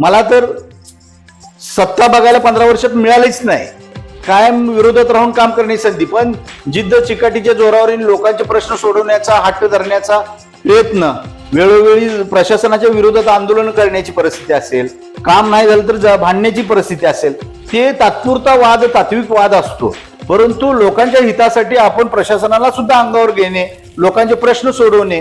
मला तर सत्ता बघायला पंधरा वर्षात मिळालीच नाही. कायम विरोधात राहून काम करण्याची संधी पण जिद्द चिकाटीच्या जोरावर लोकांचे प्रश्न सोडवण्याचा हट्ट धरण्याचा प्रयत्न वेळोवेळी प्रशासनाच्या विरोधात आंदोलन करण्याची परिस्थिती असेल काम नाही झालं तर ज- भांडण्याची परिस्थिती असेल ते तात्पुरता वाद तात्विक वाद असतो. परंतु लोकांच्या हितासाठी आपण प्रशासनाला सुद्धा अंगावर घेणे लोकांचे प्रश्न सोडवणे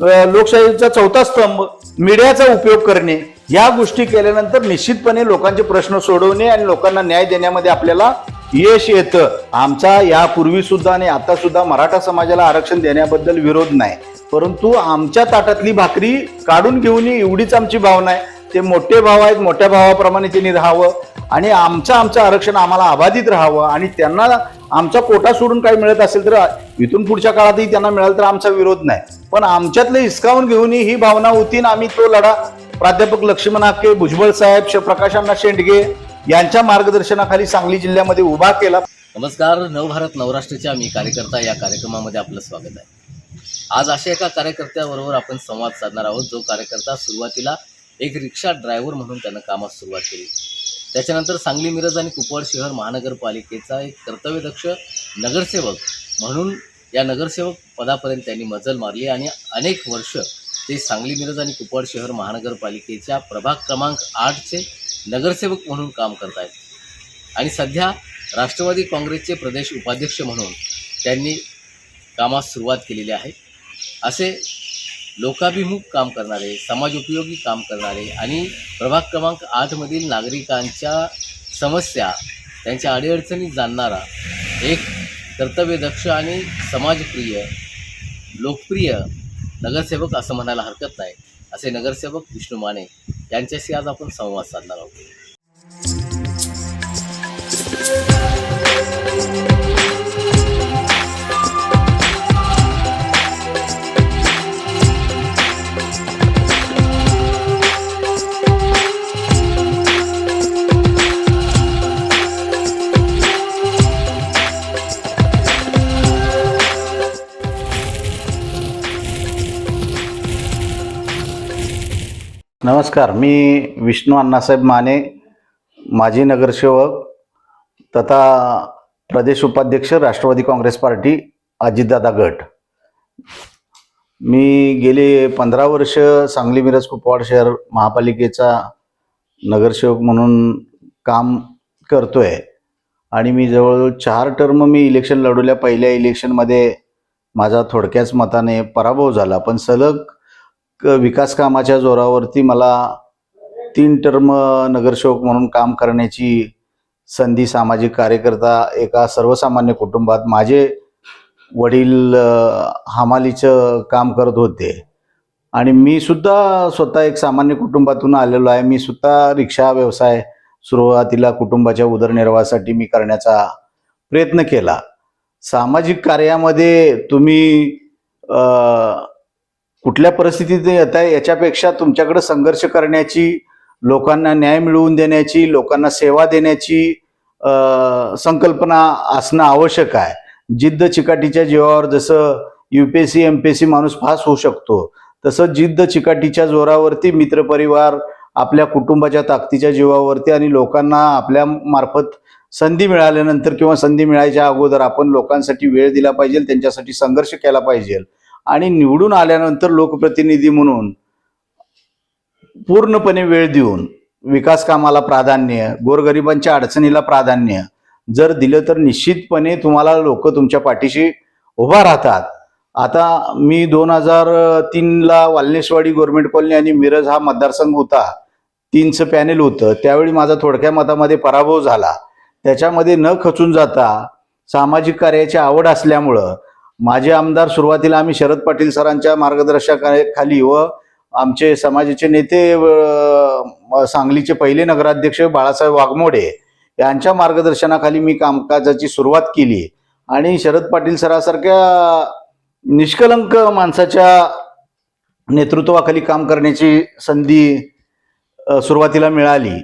लोकशाहीचा चौथा स्तंभ मीडियाचा उपयोग करणे या गोष्टी केल्यानंतर निश्चितपणे लोकांचे प्रश्न सोडवणे आणि लोकांना न्याय देण्यामध्ये आपल्याला यश येतं. आमचा यापूर्वी सुद्धा आणि आता सुद्धा मराठा समाजाला आरक्षण देण्याबद्दल विरोध नाही. परंतु आमच्या ताटातली भाकरी काढून घेऊन एवढीच आमची भावना आहे. ते मोठे भाव आहेत मोठ्या भावाप्रमाणे त्यांनी राहावं आणि आमचं आमचं आरक्षण आम्हाला अबाधित राहावं आणि त्यांना आमचा कोटा सोडून काही मिळत असेल तर इथून पुढच्या काळातही त्यांना मिळालं तर आमचा विरोध नाही. पण आमच्यातले हिसकावून घेऊन ही भावना होती आणि आम्ही तो लढा प्राध्यापक लक्ष्मण आके भुजबळ साहेब श- प्रकाशांना शेंडगे यांच्या मार्गदर्शनाखाली सांगली जिल्ह्यामध्ये उभा केला. नमस्कार नवभारत नवराष्ट्राच्या मी कार्यकर्ता या कार्यक्रमामध्ये आपलं स्वागत आहे. आज अशा एका कार्यकर्त्याबरोबर आपण संवाद साधणार आहोत जो कार्यकर्ता सुरुवातीला एक रिक्षा ड्रायव्हर म्हणून त्यानं कामास सुरुवात केली. त्याच्यानंतर सांगली मिरज आणि कुपवाड शहर महानगरपालिकेचा एक कर्तव्यदक्ष नगरसेवक म्हणून या नगरसेवक पदापर्यंत त्यांनी मजल मारली आणि अनेक वर्ष ते सांगली मिरज आणि कुपवाड शहर महानगरपालिकेच्या प्रभाग क्रमांक आठचे नगरसेवक म्हणून काम करत आहेत आणि सध्या राष्ट्रवादी काँग्रेसचे प्रदेश उपाध्यक्ष म्हणून त्यांनी कामास सुरुवात केलेली आहे. असे लोकाभिमुख काम करणारे समाजोपयोगी काम करणारे आणि प्रभाग क्रमांक आठमधील नागरिकांच्या समस्या त्यांच्या अडीअडचणी जाणणारा एक कर्तव्यदक्ष आणि समाजप्रिय लोकप्रिय नगरसेवक असं म्हणायला हरकत नाही असे नगरसेवक विष्णू माने यांच्याशी आज आपण संवाद साधणार आहोत. नमस्कार. मी विष्णू अण्णासाहेब माने माजी नगरसेवक तथा प्रदेश उपाध्यक्ष राष्ट्रवादी काँग्रेस पार्टी अजितदादा गट. मी गेले पंधरा वर्ष सांगली मिरज कुपवाड शहर महापालिकेचा नगरसेवक म्हणून काम करतो आहे आणि मी जवळजवळ चार टर्म मी इलेक्शन लढवल्या. पहिल्या इलेक्शनमध्ये माझा थोडक्याच मताने पराभव झाला. पण सलग विकास कामाच्या जोरावरती मला तीन टर्म नगरसेवक म्हणून काम करण्याची संधी सामाजिक कार्यकर्ता एका सर्वसामान्य कुटुंबात माझे वडील हमालीचं काम करत होते. आणि मी सुद्धा स्वतः एक सामान्य कुटुंबातून आलेलो आहे. मी सुद्धा रिक्षा व्यवसाय सुरुवातीला कुटुंबाच्या उदरनिर्वाहासाठी मी करण्याचा प्रयत्न केला. सामाजिक कार्यामध्ये तुम्ही कुठल्या परिस्थितीत येत आहे याच्यापेक्षा तुमच्याकडे संघर्ष करण्याची लोकांना न्याय मिळवून देण्याची लोकांना सेवा देण्याची संकल्पना असणं आवश्यक आहे. जिद्द चिकाटीच्या जीवावर जसं युपीएससी एमपीएससी माणूस पास होऊ शकतो तसं जिद्द चिकाटीच्या जोरावरती मित्रपरिवार आपल्या कुटुंबाच्या ताकदीच्या जीवावरती आणि लोकांना आपल्या मार्फत संधी मिळाल्यानंतर किंवा संधी मिळायच्या अगोदर आपण लोकांसाठी वेळ दिला पाहिजे त्यांच्यासाठी संघर्ष केला पाहिजे. आणि निवडून आल्यानंतर लोकप्रतिनिधी म्हणून पूर्णपणे वेळ देऊन विकास कामाला प्राधान्य गोरगरिबांच्या अडचणीला प्राधान्य जर दिलं तर निश्चितपणे तुम्हाला लोक तुमच्या पाठीशी उभा राहतात. आता मी दोन हजार तीनला वाल्नेसवाडी गव्हर्नमेंट कॉलनी आणि मिरज हा मतदारसंघ होता. तीनचं पॅनेल होतं. त्यावेळी माझा थोडक्या मतामध्ये पराभव झाला. त्याच्यामध्ये न खचून जाता सामाजिक कार्याची आवड असल्यामुळं माझे आमदार सुरुवातीला आम्ही शरद पाटील सरांच्या मार्गदर्शकाखाली व आमचे समाजाचे नेते सांगलीचे पहिले नगराध्यक्ष बाळासाहेब वाघमोडे यांच्या मार्गदर्शनाखाली मी कामकाजाची सुरुवात केली. आणि शरद पाटील सरासारख्या निष्कलंक माणसाच्या नेतृत्वाखाली काम करण्याची संधी सुरुवातीला मिळाली.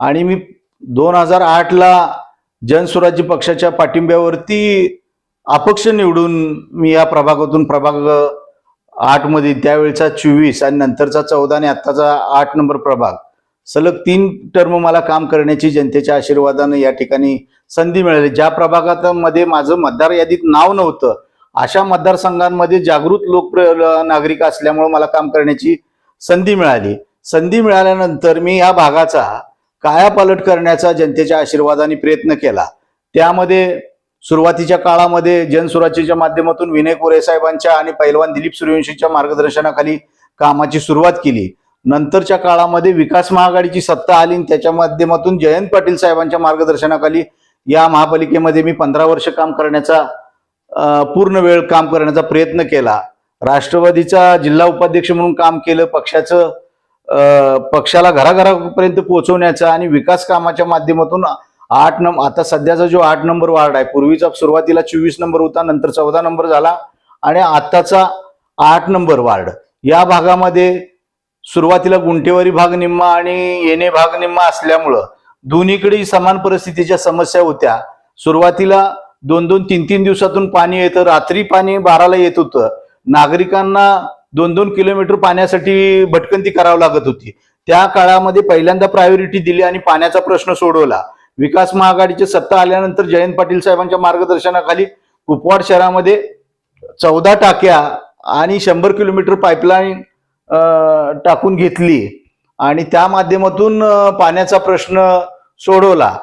आणि मी दोन हजार आठला जनसुराज्य पक्षाच्या पाठिंब्यावरती अपक्ष निवडून मी या प्रभागातून प्रभाग आठमध्ये त्यावेळचा चोवीस आणि नंतरचा चौदा आणि आत्ताचा आठ नंबर प्रभाग. सलग तीन टर्म मला काम करण्याची जनतेच्या आशीर्वादानं या ठिकाणी संधी मिळाली. ज्या प्रभागामध्ये माझं मतदार यादीत नाव नव्हतं अशा मतदारसंघांमध्ये जागृत लोकप्रिय नागरिक असल्यामुळे मला काम करण्याची संधी मिळाली. संधी मिळाल्यानंतर मी या भागाचा कायापालट करण्याचा जनतेच्या आशीर्वादाने प्रयत्न केला. त्यामध्ये सुरुवातीच्या काळामध्ये जनसुराज्यच्या माध्यमातून विनय कोरे साहेबांच्या आणि पैलवान दिलीप सूर्यवंशीच्या मार्गदर्शनाखाली कामाची सुरुवात केली. नंतरच्या काळामध्ये विकास महाआघाडीची सत्ता आली आणि त्याच्या माध्यमातून जयंत पाटील साहेबांच्या मार्गदर्शनाखाली या महापालिकेमध्ये मी पंधरा वर्ष काम करण्याचा पूर्ण वेळ काम करण्याचा प्रयत्न केला. राष्ट्रवादीचा जिल्हा उपाध्यक्ष म्हणून काम केलं पक्षाचं पक्षाला घराघरापर्यंत पोहोचवण्याचं आणि विकास कामाच्या माध्यमातून आठ नंबर आता सध्याचा जो आठ नंबर वार्ड आहे पूर्वीचा सुरुवातीला चोवीस नंबर होता नंतर चौदा नंबर झाला आणि आताचा आठ नंबर वार्ड. या भागामध्ये सुरुवातीला गुंठेवारी भाग निम्मा आणि येणे भाग निम्मा असल्यामुळं दोन्हीकडे समान परिस्थितीच्या समस्या होत्या. सुरुवातीला दोन दोन तीन तीन दिवसातून पाणी येतं रात्री पाणी बाराला येत होतं. नागरिकांना दोन दोन किलोमीटर पाण्यासाठी भटकंती करावी लागत होती. त्या काळामध्ये पहिल्यांदा प्रायोरिटी दिली आणि पाण्याचा प्रश्न सोडवला. विकास महाआघाडीची सत्ता आल्यानंतर जयंत पाटील साहेबांच्या मार्गदर्शनाखाली कुपवाड शहरामध्ये चौदा टाक्या आणि शंभर किलोमीटर पाईपलाईन टाकून घेतली. आणि त्या माध्यमातून पाण्याचा प्रश्न सोडवला.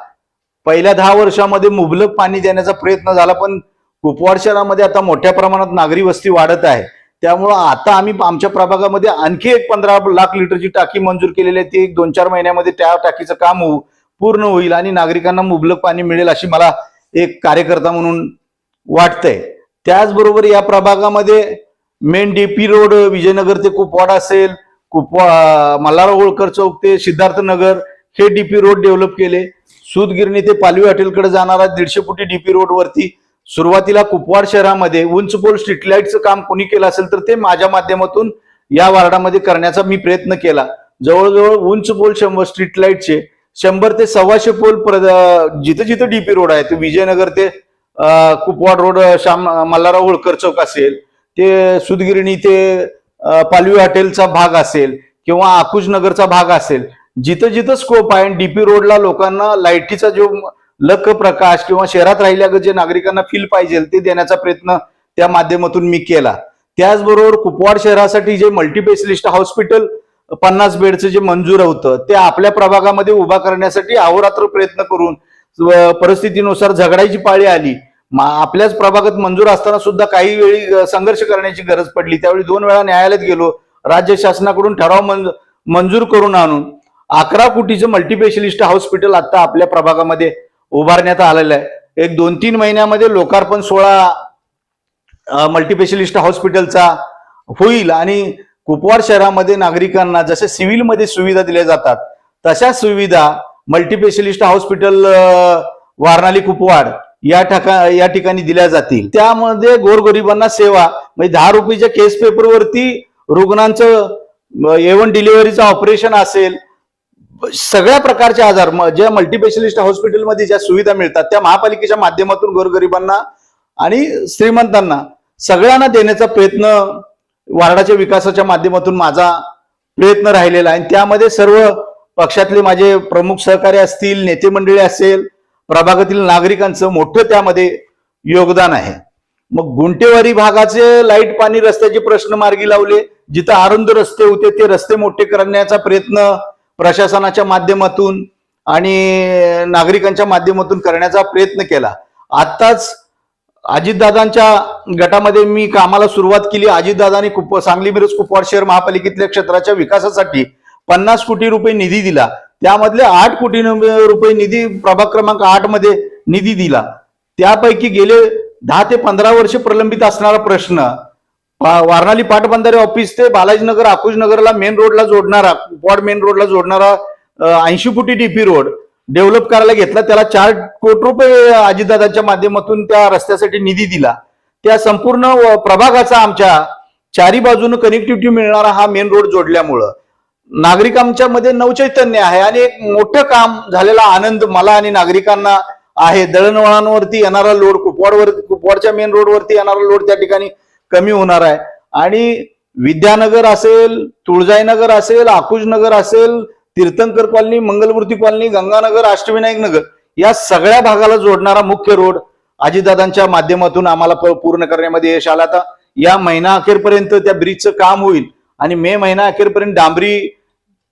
पहिल्या दहा वर्षामध्ये मुबलक पाणी देण्याचा प्रयत्न झाला पण कुपवाड शहरामध्ये आता मोठ्या प्रमाणात नागरी वस्ती वाढत आहे. त्यामुळं आता आम्ही आमच्या प्रभागामध्ये आणखी एक पंधरा लाख लिटरची टाकी मंजूर केलेली आहे. ती एक दोन चार महिन्यामध्ये त्या टाकीचं काम होऊ. पूर्ण होईल आणि नागरिकांना मुबलक पाणी मिळेल अशी मला एक कार्यकर्ता म्हणून वाटतंय. त्याचबरोबर या प्रभागामध्ये मेन डीपी रोड विजयनगर ते कुपवाड असेल कुपवा मल्हारराव होळकर चौक ते सिद्धार्थनगर हे डीपी रोड डेव्हलप केले. सूतगिरणी ते पालवी हॉटेलकडे जाणारा दीडशे फुटी डीपी रोड वरती सुरुवातीला कुपवाड शहरामध्ये उंच पोल स्ट्रीट लाईटचं काम कोणी केलं असेल तर ते माझ्या माध्यमातून या वार्डामध्ये करण्याचा मी प्रयत्न केला. जवळजवळ उंच पोल शंभर स्ट्रीट लाईटचे शंभर ते सव्वाशे पोल जिथं जिथं डीपी रोड आहे ते विजयनगर ते कुपवाड रोड श्याम मल्हारराव होळकर चौक असेल ते सुदगिरणी ते पालवी हॉटेलचा भाग असेल किंवा आकुज नगरचा भाग असेल जिथं जिथं स्कोप आहे डीपी रोडला लोकांना लाईटीचा जो लख प्रकाश किंवा शहरात राहिल्या जे नागरिकांना फील पाहिजे ते देण्याचा प्रयत्न त्या माध्यमातून मी केला. त्याचबरोबर कुपवाड शहरासाठी जे मल्टीपेशलिस्ट हॉस्पिटल पन्नास बेडचं जे मंजूर होतं ते आपल्या प्रभागामध्ये उभा करण्यासाठी अहोरात्र प्रयत्न करून परिस्थितीनुसार झगडायची पाळी आली. मा- आपल्याच प्रभागात मंजूर असताना सुद्धा काही वेळी संघर्ष करण्याची गरज पडली. त्यावेळी दोन वेळा न्यायालयात गेलो. राज्य शासनाकडून ठराव मंजूर करून आणून अकरा कोटीचं मल्टीपेशलिस्ट हॉस्पिटल आता आपल्या प्रभागामध्ये उभारण्यात आलेलं आहे. एक दोन तीन महिन्यामध्ये लोकार्पण सोहळा मल्टीपेशलिस्ट हॉस्पिटलचा होईल आणि कुपवाड शहरामध्ये नागरिकांना जसे सिव्हिलमध्ये सुविधा दिल्या जातात तशा सुविधा मल्टीपेशलिस्ट हॉस्पिटल वारणाली कुपवाड या ठिका या ठिकाणी दिल्या जातील. त्यामध्ये गोरगरिबांना सेवा म्हणजे दहा रुपयेच्या केस पेपरवरती रुग्णांचं एवन डिलिव्हरीचं ऑपरेशन असेल सगळ्या प्रकारचे आजार म- ज्या मल्टीपेशलिस्ट हॉस्पिटलमध्ये ज्या सुविधा मिळतात त्या महापालिकेच्या माध्यमातून गोरगरिबांना आणि श्रीमंतांना सगळ्यांना देण्याचा प्रयत्न वार्डाच्या विकासाच्या माध्यमातून माझा प्रयत्न राहिलेला आहे. आणि त्यामध्ये सर्व पक्षातले माझे प्रमुख सहकारी असतील नेते मंडळी असेल प्रभागातील नागरिकांचं मोठं त्यामध्ये योगदान आहे. मग गुंटेवारी भागाचे लाइट पाणी रस्त्याचे प्रश्न मार्गी लावले. जिथं अरुंद रस्ते होते ते रस्ते मोठे करण्याचा प्रयत्न प्रशासनाच्या माध्यमातून आणि नागरिकांच्या माध्यमातून करण्याचा प्रयत्न केला. आत्ताच अजितदादांच्या गटामध्ये मी कामाला सुरुवात केली. अजितदादांनी कुप सांगली मिरज कुपवाड शहर महापालिकेतल्या क्षेत्राच्या विकासासाठी पन्नास कोटी रुपये निधी दिला. त्यामधले आठ कोटी रुपये निधी प्रभाग क्रमांक आठमध्ये निधी दिला. त्यापैकी गेले दहा ते पंधरा वर्ष प्रलंबित असणारा प्रश्न वारणाली पाटबंधारे ऑफिस ते बालाजीनगर आकुजनगरला मेन रोडला जोडणारा कुपवाड मेन रोडला जोडणारा ऐंशी फुटी डीपी रोड डेव्हलप करायला घेतला त्याला चार कोटी रुपये अजितदादांच्या माध्यमातून त्या रस्त्यासाठी निधी दिला. त्या संपूर्ण प्रभागाचा आमच्या चारी बाजूनं कनेक्टिव्हिटी मिळणारा हा मेन रोड जोडल्यामुळं. नागरिकांच्या मध्ये नवचैतन्य आहे आणि एक मोठं काम झालेला आनंद मला आणि नागरिकांना आहे. दळणवळणावरती येणारा लोड कुपवाडवर कुपवाडच्या मेन रोडवरती येणारा लोड त्या ठिकाणी कमी होणार आहे. आणि विद्यानगर असेल तुळजाईनगर असेल आकुजनगर असेल तीर्थंकर कॉलनी मंगलमूर्ती कॉलनी गंगानगर अष्टविनायक नगर या सगळ्या भागाला जोडणारा मुख्य रोड अजितदादांच्या माध्यमातून आम्हाला पूर्ण करण्यामध्ये यश आला आता. या महिना अखेरपर्यंत त्या ब्रिजचं काम होईल आणि मे महिना अखेरपर्यंत डांबरी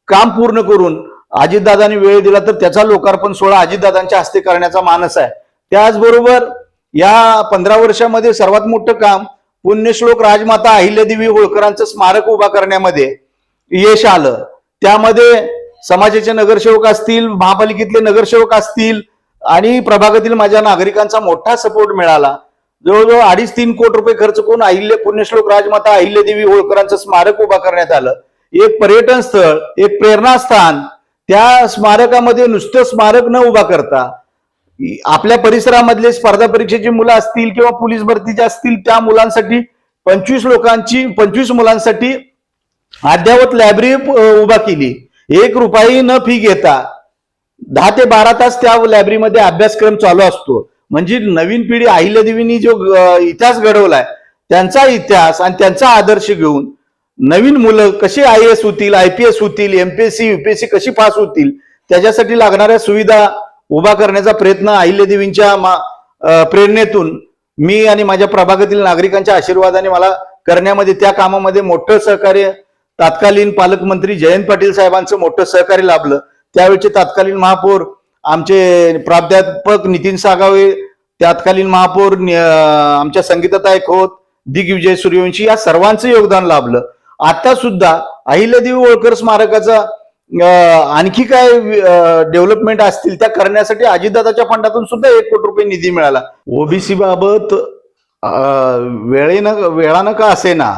काम पूर्ण करून अजितदादांनी वेळ दिला तर त्याचा लोकार्पण सोहळा अजितदादांच्या हस्ते करण्याचा मानस आहे. त्याचबरोबर या पंधरा वर्षामध्ये सर्वात मोठं काम पुण्यश्लोक राजमाता अहिल्यादेवी होळकरांचं स्मारक उभा करण्यामध्ये यश आलं. त्यामध्ये समाजाचे नगरसेवक असतील महापालिकेतले नगरसेवक असतील आणि प्रभागातील माझ्या नागरिकांचा मोठा सपोर्ट मिळाला. जवळजवळ अडीच तीन कोटी रुपये खर्च करून अहिल्य पुण्यश्लोक राजमाता अहिल्यादेवी होळकरांचं स्मारक उभा करण्यात आलं. एक पर्यटन स्थळ एक प्रेरणास्थान त्या स्मारकामध्ये नुसतं स्मारक न उभा करता आपल्या परिसरामधले स्पर्धा परीक्षेची मुलं असतील किंवा पोलीस भरतीचे असतील त्या मुलांसाठी पंचवीस लोकांची पंचवीस मुलांसाठी अद्ययावत लायब्ररी उभा केली. एक रुपयाही न फी घेता दहा ते बारा तास त्या लायब्ररीमध्ये अभ्यासक्रम चालू असतो. म्हणजे नवीन पिढी अहिल्यादेवींनी जो इतिहास घडवलाय त्यांचा इतिहास आणि त्यांचा आदर्श घेऊन नवीन मुलं कशी आय एस होतील आय पी एस होतील एमपीएससी युपीएससी कशी पास होतील त्याच्यासाठी लागणाऱ्या सुविधा उभा करण्याचा प्रयत्न अहिल्यादेवींच्या मा- प्रेरणेतून मी आणि माझ्या प्रभागातील नागरिकांच्या आशीर्वादाने मला करण्यामध्ये त्या कामामध्ये मोठं सहकार्य तत्कालीन पालकमंत्री जयंत पाटील साहेबांचं मोठं सहकार्य लाभलं. त्यावेळचे तत्कालीन महापौर आमचे प्राध्यापक नितीन सागावे तत्कालीन महापौर आमच्या संगीताताई खोत दिग्विजय सूर्यवंशी या सर्वांचं योगदान लाभलं. आता सुद्धा अहिल्यादेवी होळकर स्मारकाचा आणखी काय डेव्हलपमेंट असतील त्या करण्यासाठी अजितदादाच्या फंडातून सुद्धा एक कोटी रुपये निधी मिळाला. ओबीसी बाबत वेळेनं वेळानं का असे ना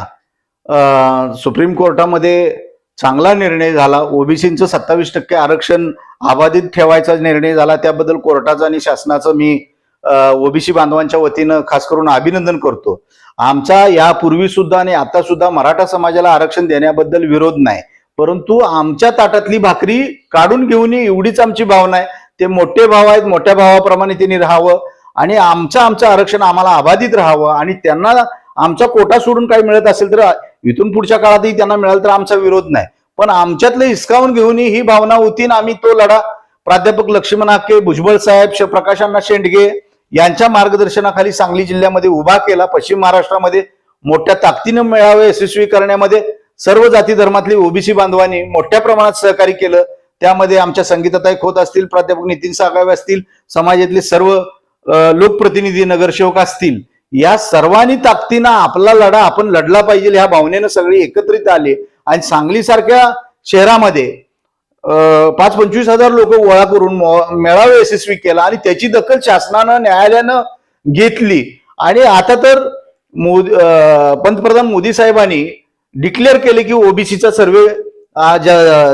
सुप्रीम कोर्टामध्ये चांगला निर्णय झाला. ओबीसीचं सत्तावीस टक्के आरक्षण अबाधित ठेवायचा निर्णय झाला. त्याबद्दल कोर्टाचा आणि शासनाचं मी ओबीसी बांधवांच्या वतीनं खास करून अभिनंदन करतो. आमचा यापूर्वी सुद्धा आणि आता सुद्धा मराठा समाजाला आरक्षण देण्याबद्दल विरोध नाही. परंतु आमच्या ताटातली भाकरी काढून घेऊन एवढीच आमची भावना आहे. ते मोठे भाव आहेत. मोठ्या भावाप्रमाणे त्यांनी राहावं आणि आमचं आमचं आरक्षण आम्हाला अबाधित राहावं आणि त्यांना आमचा कोटा सोडून काही मिळत असेल तर इथून पुढच्या काळातही त्यांना मिळाल तर आमचा विरोध नाही. पण आमच्यातलं हिसकावून घेऊन ही भावना होती ना आम्ही तो लढा प्राध्यापक लक्ष्मण हाके भुजबळ साहेब प्रकाशांना शेंडगे यांच्या मार्गदर्शनाखाली सांगली जिल्ह्यामध्ये उभा केला. पश्चिम महाराष्ट्रामध्ये मोठ्या ताकदीनं मेळावे यशस्वी करण्यामध्ये सर्व जाती धर्मातली ओबीसी बांधवांनी मोठ्या प्रमाणात सहकार्य केलं. त्यामध्ये आमच्या संगीताताई खोत असतील प्राध्यापक नितीन सागावे असतील समाजातले सर्व लोकप्रतिनिधी नगरसेवक असतील. या सर्वांनी ताकदीनं आपला लढा आपण लढला पाहिजे ह्या भावनेनं सगळे एकत्रित आले. आणि सांगली सारख्या शहरामध्ये पाच पंचवीस हजार लोक गोळा करून मेळावे मेळावा यशस्वी केला आणि त्याची दखल शासनानं न्यायालयानं घेतली. आणि आता तर मोदी पंतप्रधान मोदी साहेबांनी डिक्लेअर केले की ओबीसीचा सर्वे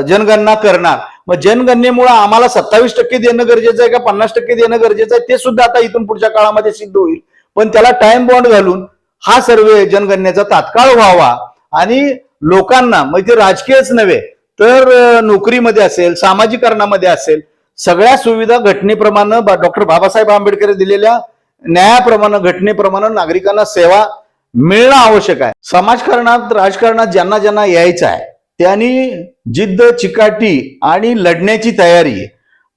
जनगणना करणार. मग जनगणनेमुळे आम्हाला सत्तावीस टक्के देणं गरजेचं आहे का पन्नास टक्के देणं गरजेचं आहे? ते सुद्धा आता इथून पुढच्या काळामध्ये सिद्ध होईल. पण त्याला टाइम बॉन्ड घालून हा सर्वे जनगणनेचा तात्काळ व्हावा. आणि लोकांना म्हणजे राजकीयच नव्हे तर नोकरीमध्ये असेल सामाजिकरणामध्ये असेल सगळ्या सुविधा घटनेप्रमाणे डॉक्टर बाबासाहेब आंबेडकर दिलेल्या न्यायाप्रमाणे घटनेप्रमाणे नागरिकांना सेवा मिळणं आवश्यक आहे. समाजकारणात राजकारणात ज्यांना ज्यांना यायचं आहे त्यांनी जिद्द चिकाटी आणि लढण्याची तयारी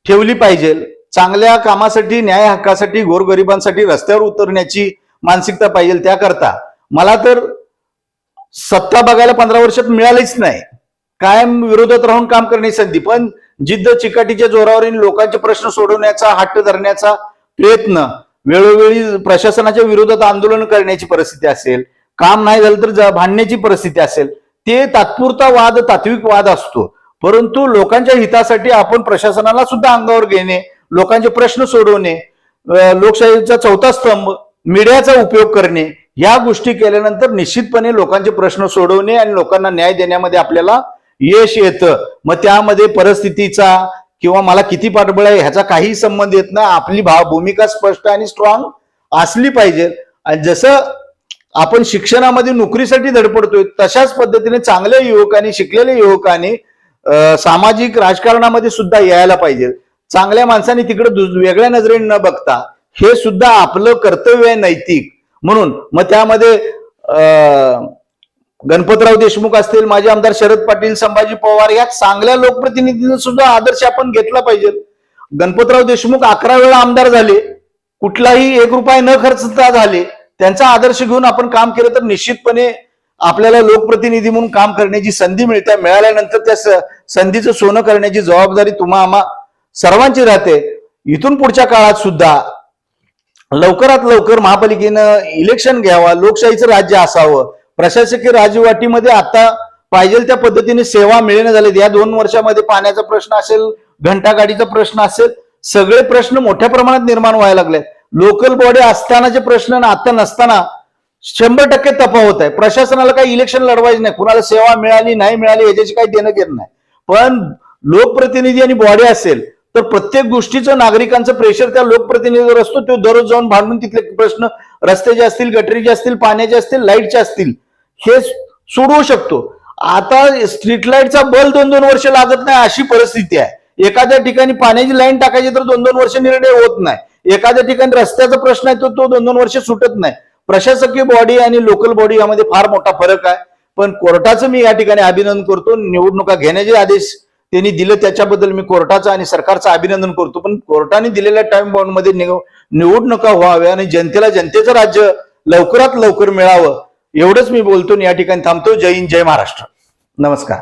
ठेवली पाहिजे. चांगल्या कामासाठी न्याय हक्कासाठी गोरगरिबांसाठी रस्त्यावर उतरण्याची मानसिकता पाहिजे त्याकरता. मला तर सत्ता बघायला पंधरा वर्षात मिळालीच नाही. कायम विरोधात राहून काम करण्याची संधी. पण जिद्द चिकाटीच्या जोरावर लोकांचे प्रश्न सोडवण्याचा हट्ट धरण्याचा प्रयत्न वेळोवेळी प्रशासनाच्या विरोधात आंदोलन करण्याची परिस्थिती असेल काम नाही झालं तर भांडण्याची परिस्थिती असेल ते तात्पुरता वाद तात्विक वाद असतो. परंतु लोकांच्या हितासाठी आपण प्रशासनाला सुद्धा अंगावर घेणे लोकांचे प्रश्न सोडवणे लोकशाहीचा चौथा स्तंभ मीडियाचा उपयोग करणे या गोष्टी केल्यानंतर निश्चितपणे लोकांचे प्रश्न सोडवणे आणि लोकांना न्याय देण्यामध्ये आपल्याला यश येतं. मग त्यामध्ये परिस्थितीचा किंवा मला किती पाठबळ आहे ह्याचा काही संबंध येत नाही. आपली भाव भूमिका स्पष्ट आणि स्ट्रॉंग असली पाहिजे. आणि जसं आपण शिक्षणामध्ये नोकरीसाठी धडपडतोय तशाच पद्धतीने चांगल्या युवकांनी शिकलेल्या युवकांनी सामाजिक राजकारणामध्ये सुद्धा यायला पाहिजे. चांगल्या माणसाने तिकडे वेगळ्या नजरेने न बघता हे सुद्धा आपलं कर्तव्य आहे नैतिक. म्हणून मग त्यामध्ये गणपतराव देशमुख असतील माझे आमदार शरद पाटील संभाजी पवार या चांगल्या लोकप्रतिनिधींचा सुद्धा आदर्श आपण घेतला पाहिजे गणपतराव देशमुख अकरा वेळा आमदार झाले. कुठलाही एक रुपया न खर्चता झाले. त्यांचा आदर्श घेऊन आपण काम केलं तर निश्चितपणे आपल्याला लोकप्रतिनिधी म्हणून काम करण्याची संधी मिळते. मिळाल्यानंतर त्या संधीचं सोनं करण्याची जबाबदारी तुम्हा आम्हा सर्वांची राहते. इथून पुढच्या काळात सुद्धा लवकरात लवकर महापालिकेनं इलेक्शन घ्यावा लोकशाहीचं राज्य असावं. प्रशासकीय राजवाटीमध्ये आता पाहिजे त्या पद्धतीने सेवा मिळेना झालेत. या दोन वर्षामध्ये पाण्याचा प्रश्न असेल घंटागाडीचा प्रश्न असेल सगळे प्रश्न मोठ्या प्रमाणात निर्माण व्हायला लागले लोकल बॉडी असतानाचे प्रश्न आता नसताना शंभर टक्के तफावत आहे. प्रशासनाला काही इलेक्शन लढवायचं नाही. कुणाला सेवा मिळाली नाही मिळाली याच्याशी काही देणं घेणं नाही. पण लोकप्रतिनिधी आणि बॉडी असेल तर प्रत्येक गोष्टीचं नागरिकांचं प्रेशर त्या लोकप्रतिनिधीवर असतो. तो दररोज जाऊन भांडून तिथले प्रश्न रस्त्याचे असतील गटरीचे असतील पाण्याचे असतील लाईटचे असतील हे सोडवू शकतो. आता स्ट्रीट लाईटचा बल दोन दोन वर्ष लागत नाही अशी परिस्थिती आहे. एखाद्या ठिकाणी पाण्याची लाईन टाकायची तर दोन दोन वर्ष निर्णय होत नाही. एखाद्या ठिकाणी रस्त्याचा प्रश्न आहे तो तो दोन दोन वर्ष सुटत नाही. प्रशासकीय बॉडी आणि लोकल बॉडी यामध्ये फार मोठा फरक आहे. पण कोर्टाचं मी या ठिकाणी अभिनंदन करतो. निवडणुका घेण्याचे आदेश त्यांनी दिलं त्याच्याबद्दल मी कोर्टाचं आणि सरकारचं अभिनंदन करतो. पण कोर्टाने दिलेल्या टाइम बाउंडमध्ये निवडणुका व्हाव्या आणि जनतेला जनतेचं राज्य लवकरात लवकर मिळावं एवढंच मी बोलतो आणि या ठिकाणी थांबतो. जय हिंद जय महाराष्ट्र. नमस्कार.